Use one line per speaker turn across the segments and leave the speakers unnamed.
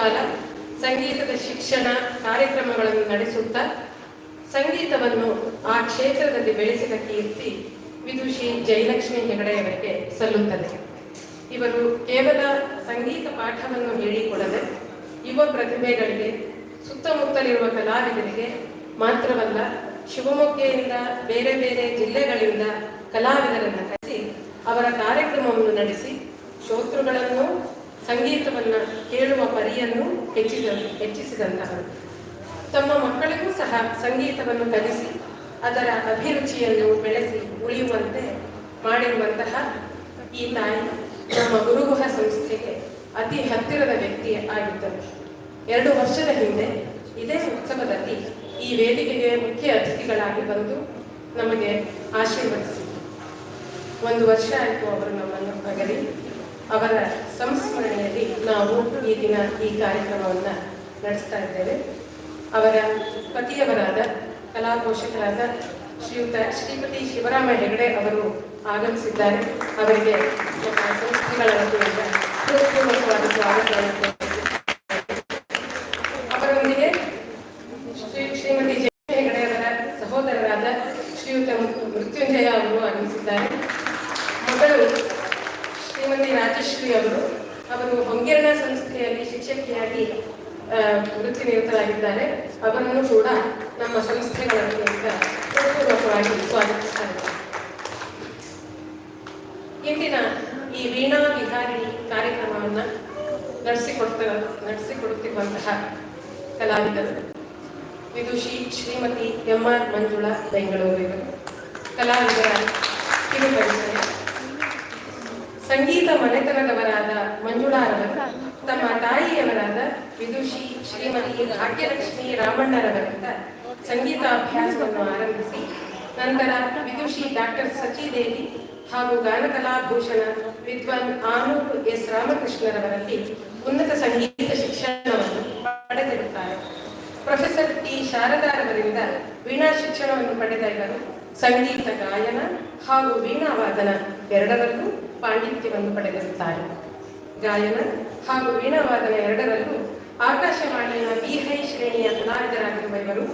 ಕಾಲ ಸಂಗೀತದ ಶಿಕ್ಷಣ ಕಾರ್ಯಕ್ರಮಗಳನ್ನು ನಡೆಸುತ್ತಾ ಸಂಗೀತವನ್ನು ಆ ಕ್ಷೇತ್ರದಲ್ಲಿ ಬೆಳೆಸಿದ ಕೀರ್ತಿ ವಿದುಷಿ ಜಯಲಕ್ಷ್ಮಿ ಹೆಗಡೆಯವರಿಗೆ ಸಲ್ಲುತ್ತದೆ. ಇವರು ಕೇವಲ ಸಂಗೀತ ಪಾಠವನ್ನು ಹೇಳಿಕೊಡದೆ ಯುವ ಪ್ರತಿಭೆಗಳಿಗೆ ಸುತ್ತಮುತ್ತಲಿರುವ ಕಲಾವಿದರಿಗೆ ಮಾತ್ರವಲ್ಲ ಶಿವಮೊಗ್ಗೆಯಿಂದ ಬೇರೆ ಬೇರೆ ಜಿಲ್ಲೆಗಳಿಂದ ಕಲಾವಿದರನ್ನು ಕರೆಸಿ ಅವರ ಕಾರ್ಯಕ್ರಮವನ್ನು ನಡೆಸಿ ಶ್ರೋತೃಗಳನ್ನು ಸಂಗೀತವನ್ನು ಕೇಳುವ ಪರಿಯನ್ನು ಹೆಚ್ಚಿದ ಹೆಚ್ಚಿಸಿದಂತಹವರು ತಮ್ಮ ಮಕ್ಕಳಿಗೂ ಸಹ ಸಂಗೀತವನ್ನು ಕಲಿಸಿ, ಅದರ ಅಭಿರುಚಿಯನ್ನು ಬೆಳೆಸಿ, ಉಳಿಯುವಂತೆ ಮಾಡಿರುವಂತಹ ಈ ತಾಯಿ ನಮ್ಮ ಗುರುಗುಹ ಸಂಸ್ಥೆಗೆ ಅತಿ ಹತ್ತಿರದ ವ್ಯಕ್ತಿ ಆಗಿದ್ದರು ಎರಡು ವರ್ಷದ ಹಿಂದೆ ಇದೇ ಉತ್ಸವದಲ್ಲಿ ಈ ವೇದಿಕೆಗೆ ಮುಖ್ಯ ಅತಿಥಿಗಳಾಗಿ ಬಂದು ನಮಗೆ ಆಶೀರ್ವದಿಸಿದರು. ಒಂದು ವರ್ಷ ಆಯಿತು ಅವರು ನಮ್ಮನ್ನು ಅಗಲಿ. ಅವರ ಸಂಸ್ಮರಣೆಯಲ್ಲಿ ನಾವು ಈ ದಿನ ಈ ಕಾರ್ಯಕ್ರಮವನ್ನು ನಡೆಸ್ತಾ ಇದ್ದೇವೆ. ಅವರ ಪತಿಯವರಾದ ಕಲಾಘೋಷಕರಾದ ಶ್ರೀಯುತ ಶ್ರೀಪತಿ ಶಿವರಾಮ ಹೆಗಡೆ ಅವರು ಆಗಮಿಸಿದ್ದಾರೆ. ಅವರಿಗೆ ಸಂಸ್ಥೆಗಳ ವತಿಯಿಂದ ಸ್ವಾಗತವನ್ನು. ಅವರೊಂದಿಗೆ ಶ್ರೀ ಶ್ರೀಮತಿ ಜಯ ಹೆಗಡೆ ಅವರ ಸಹೋದರರಾದ ಶ್ರೀಯುತ ಮೃತ್ಯುಂಜಯ ಅವರು ಆಗಮಿಸಿದ್ದಾರೆ. ಮಗಳು ಶ್ರೀಮತಿ ರಾಜಶ್ರೀ ಅವರು ಅವರು ಹೊಂಗೇರಣ ಸಂಸ್ಥೆಯಲ್ಲಿ ಶಿಕ್ಷಕಿಯಾಗಿ ವೃತ್ತಿ ನಿರತರಾಗಿದ್ದಾರೆ. ಅವರನ್ನು ಕೂಡ ನಮ್ಮ ಸಂಸ್ಥೆಗಳಲ್ಲಿ ಹೃತ್ಪೂರ್ವಕವಾಗಿ ಸ್ವಾಗತಿಸ್ತಾ ಇಂದಿನ ಈ ವೀಣಾ ವಿಹಾರಿ ಕಾರ್ಯಕ್ರಮವನ್ನು ನಡೆಸಿಕೊಡ್ತ, ನಡೆಸಿಕೊಡುತ್ತಿರುವಂತಹ ಕಲಾವಿದರು. ವಿದುಷಿ ಶ್ರೀಮತಿ ಎಂ ಆರ್ ಮಂಜುಳಾ ಬೆಂಗಳೂರಿನ ಕಲಾವಿದರ ಕಿರುಪರಿಚಯ ಸಂಗೀತ ಮನೆತನದವರಾದ ಮಂಜುಳಾರವರು, ತಮ್ಮ ತಾಯಿಯವರಾದ ವಿದುಷಿ ಶ್ರೀಮತಿ ಭಾಗ್ಯಲಕ್ಷ್ಮಿ ರಾಮಣ್ಣರವರಿಂದ ಸಂಗೀತಾಭ್ಯಾಸವನ್ನು ಆರಂಭಿಸಿ, ನಂತರ ವಿದುಷಿ ಡಾಕ್ಟರ್ ಸಚಿದೇವಿ ಹಾಗೂ ಗಾನಕಲಾಭೂಷಣ ವಿದ್ವಾನ್ ಆನೂರು ಎಸ್ ರಾಮಕೃಷ್ಣರವರಲ್ಲಿ ಉನ್ನತ ಸಂಗೀತ ಶಿಕ್ಷಣವನ್ನು ಪಡೆದಿರುತ್ತಾರೆ. ಪ್ರೊಫೆಸರ್ ಟಿ ಶಾರದಾರವರಿಂದ ವೀಣಾ ಶಿಕ್ಷಣವನ್ನು ಪಡೆದ ಇವರು ಸಂಗೀತ ಗಾಯನ ಹಾಗೂ ವೀಣಾ ವಾದನ ಎರಡರಲ್ಲೂ ಪಾಂಡಿತ್ಯವನ್ನು ಪಡೆದಿರುತ್ತಾರೆ. ಗಾಯನ ಹಾಗೂ ವೀಣಾವಾದನ ಎರಡರಲ್ಲೂ ಆಕಾಶವಾಣಿಯ ಬಿಹೈ ಶ್ರೇಣಿಯ ಕಲಾವಿದರಾಗಿರುವ ಇವರು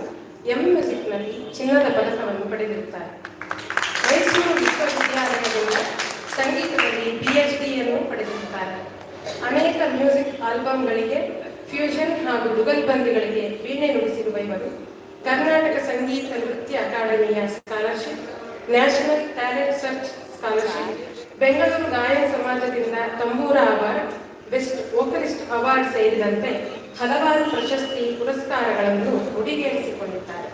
ಎಂ ಮ್ಯೂಸಿಕ್ನಲ್ಲಿ ಚಿನ್ನದ ಪದಕವನ್ನು ಪಡೆದಿರುತ್ತಾರೆ. ಮೈಸೂರು ವಿಶ್ವವಿದ್ಯಾಲಯದಿಂದ ಸಂಗೀತದಲ್ಲಿ ಪಿ ಎಚ್ ಡಿಯನ್ನು ಪಡೆದಿರುತ್ತಾರೆ. ಅನೇಕ ಮ್ಯೂಸಿಕ್ ಆಲ್ಬಮ್ಗಳಿಗೆ ಫ್ಯೂಷನ್ ಹಾಗೂ ದುಗಲ್ಬಂದಿಗಳಿಗೆ ವೀಣೆ ನುಡಿಸಿರುವ ಇವರು ಕರ್ನಾಟಕ ಸಂಗೀತ ನೃತ್ಯ ಅಕಾಡೆಮಿಯ scholarship, national talent search scholarship Bengaluru ಗಾಯನ ಸಮಾಜದಿಂದ Tambura award best vocalist award ಸೇರಿದಂತೆ ಹಲವಾರು ಪ್ರಶಸ್ತಿ ಪುರಸ್ಕಾರಗಳನ್ನು ಮುಡಿಗೇರಿಸಿಕೊಂಡಿದ್ದಾರೆ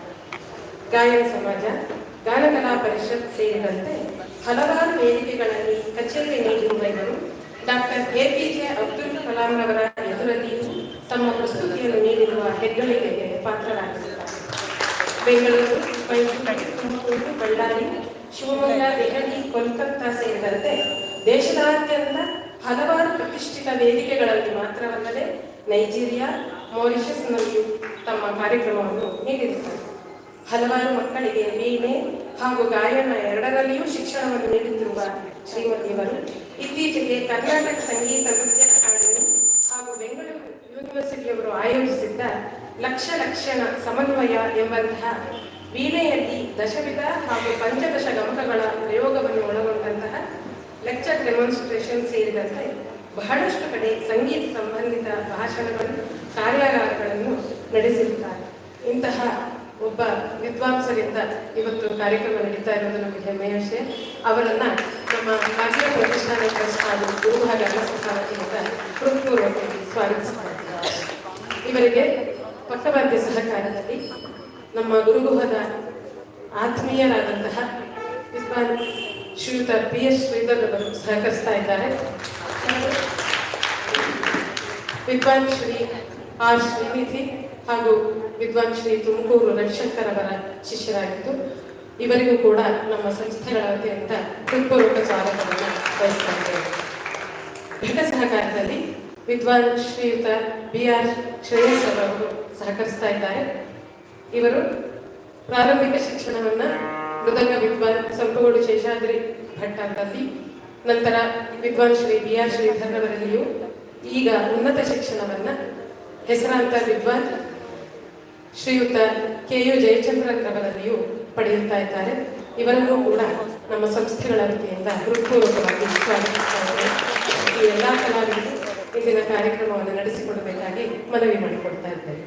ಗಾಯನ ಸಮಾಜ, ಗಾನಕಲಾ ಪರಿಷತ್ ಸೇರಿದಂತೆ ಹಲವಾರು ವೇದಿಕೆಗಳಲ್ಲಿ ಕಚೇರಿ ನೀಡಿರುವ ಇವರು ಡಾಕ್ಟರ್ ಎಪಿಜೆ ಅಬ್ದುಲ್ ಕಲಾಂ ಅವರ ಎದುರಲ್ಲಿಯೂ ತಮ್ಮ ಪ್ರಸ್ತುತಿಯನ್ನು ನೀಡಿರುವ ಹೆಗ್ಗಳಿಕೆಗೆ ಪಾತ್ರರಾಗಿದ್ದಾರೆ. ಬೆಂಗಳೂರು, ಮೈಸೂರು, ತುಮಕೂರು, ಬಳ್ಳಾರಿ ಶಿವಮೊಗ್ಗ, ದೆಹಲಿ, ಕೋಲ್ಕತ್ತಾ ಸೇರಿದಂತೆ ದೇಶದಾದ್ಯಂತ ಹಲವಾರು ಪ್ರತಿಷ್ಠಿತ ವೇದಿಕೆಗಳಲ್ಲಿ ಮಾತ್ರವಲ್ಲದೆ ನೈಜೀರಿಯಾ ಮಾರಿಷಸ್ನಲ್ಲಿಯೂ ತಮ್ಮ ಕಾರ್ಯಕ್ರಮವನ್ನು ನೀಡಿರುತ್ತಾರೆ ಹಲವಾರು ಮಕ್ಕಳಿಗೆ ವೀಣೆ ಹಾಗೂ ಗಾಯನ ಎರಡರಲ್ಲಿಯೂ ಶಿಕ್ಷಣವನ್ನು ನೀಡುತ್ತಿರುವ ಶ್ರೀಮತಿಯವರು ಇತ್ತೀಚೆಗೆ ಕರ್ನಾಟಕ ಸಂಗೀತ ನೃತ್ಯ ಅಕಾಡೆಮಿ ಹಾಗೂ ಬೆಂಗಳೂರು ಯೂನಿವರ್ಸಿಟಿಯವರು ಆಯೋಜಿಸಿದ್ದ ಲಕ್ಷ ಲಕ್ಷಣ ಸಮನ್ವಯ ಎಂಬಂತಹ ವೀಣೆಯಲ್ಲಿ ದಶವಿಧ ಹಾಗೂ ಪಂಚದಶ ಗಮಕಗಳ ಪ್ರಯೋಗವನ್ನು ಒಳಗೊಂಡಂತಹ ಲೆಕ್ಚರ್ ಡೆಮಾನ್ಸ್ಟ್ರೇಷನ್ ಸೇರಿದಂತೆ ಬಹಳಷ್ಟು ಕಡೆ ಸಂಗೀತ ಸಂಬಂಧಿತ ಭಾಷಣಗಳು ಕಾರ್ಯಾಗಾರಗಳನ್ನು ನಡೆಸಿರುತ್ತಾರೆ. ಇಂತಹ ಒಬ್ಬ ವಿದ್ವಾಂಸರಿಂದ ಇವತ್ತು ಕಾರ್ಯಕ್ರಮ ನಡೀತಾ ಇರೋದು ನಮಗೆ ಹೆಮ್ಮೆಯ ವಿಷಯ. ಅವರನ್ನ ನಮ್ಮ ಭಾಗ್ಯ ಪ್ರತಿಷ್ಠಾನ ಟ್ರಸ್ಟ್ ಹಾಗೂ ಗುರುಭಾಗ ಹೃತ್ಪೂರ್ವಕವಾಗಿ ಸ್ವಾಗತಿಸ್ತಾ ಇದ್ದಾರೆ ಇವರಿಗೆ ಪಕ್ಕವಾದ್ಯ ಸಹಕಾರದಲ್ಲಿ ನಮ್ಮ ಗುರುಗುಹದ ಆತ್ಮೀಯರಾದಂತಹ ವಿದ್ವಾನ್ ಶ್ರೀಯುತ ಪಿ ಎಸ್ ಶ್ರೀಧರ್ ಅವರು ಸಹಕರಿಸ್ತಾ ಇದ್ದಾರೆ. ವಿದ್ವಾನ್ ಶ್ರೀ ಆರ್ ಶ್ರೀನಿಧಿ ಹಾಗೂ ವಿದ್ವಾನ್ ಶ್ರೀ ತುಮಕೂರು ರವಿಶಂಕರ್ ಅವರ ಶಿಷ್ಯರಾಗಿದ್ದು, ಇವರಿಗೂ ಕೂಡ ನಮ್ಮ ಸಂಸ್ಥೆಗಳ ವತಿಯಿಂದ ಹೃತ್ಪೂರ್ವಕ ಸ್ವಾಗತವನ್ನು ಬಯಸ್ತಾ ಇದ್ದೇವೆ ಘಟ ಸಹಕಾರದಲ್ಲಿ ವಿದ್ವಾನ್ ಶ್ರೀಯುತ ಬಿ ಆರ್ ಶ್ರೇಯಸ್ ಅವರು ಸಹಕರಿಸ್ತಾ ಇದ್ದಾರೆ. ಇವರು ಪ್ರಾರಂಭಿಕ ಶಿಕ್ಷಣವನ್ನ ಮೃದಂಗ ವಿದ್ವಾನ್ ಸಂಪಗೋಡು ಶೇಷಾದ್ರಿ ಭಟ್ ಅಂತಲ್ಲಿ ನಂತರ ವಿದ್ವಾನ್ ಶ್ರೀ ಬಿ ಆರ್ ಶ್ರೀಧರ್ ಅವರಲ್ಲಿಯೂ ಈಗ ಉನ್ನತ ಶಿಕ್ಷಣವನ್ನ ಹೆಸರಾಂತ ವಿದ್ವಾನ್ ಶ್ರೀಯುತ ಕೆ ಯು ರವರಲ್ಲಿಯೂ ಪಡೆಯುತ್ತಾ ಇದ್ದಾರೆ ಇವರನ್ನು ಕೂಡ ನಮ್ಮ ಸಂಸ್ಥೆಗಳ ವತಿಯಿಂದ ಹೃತ್ಪೂರ್ವಕವಾಗಿ ಸ್ವಾಗತಿಸ್ತಾ ಇದ್ದೇವೆ. ಈ ಎಲ್ಲ ಕಲಾವಿದರು ಇಂದಿನ ಕಾರ್ಯಕ್ರಮವನ್ನು ನಡೆಸಿಕೊಡಬೇಕಾಗಿ ಮನವಿ ಮಾಡಿಕೊಡ್ತಾ ಇದ್ದೇವೆ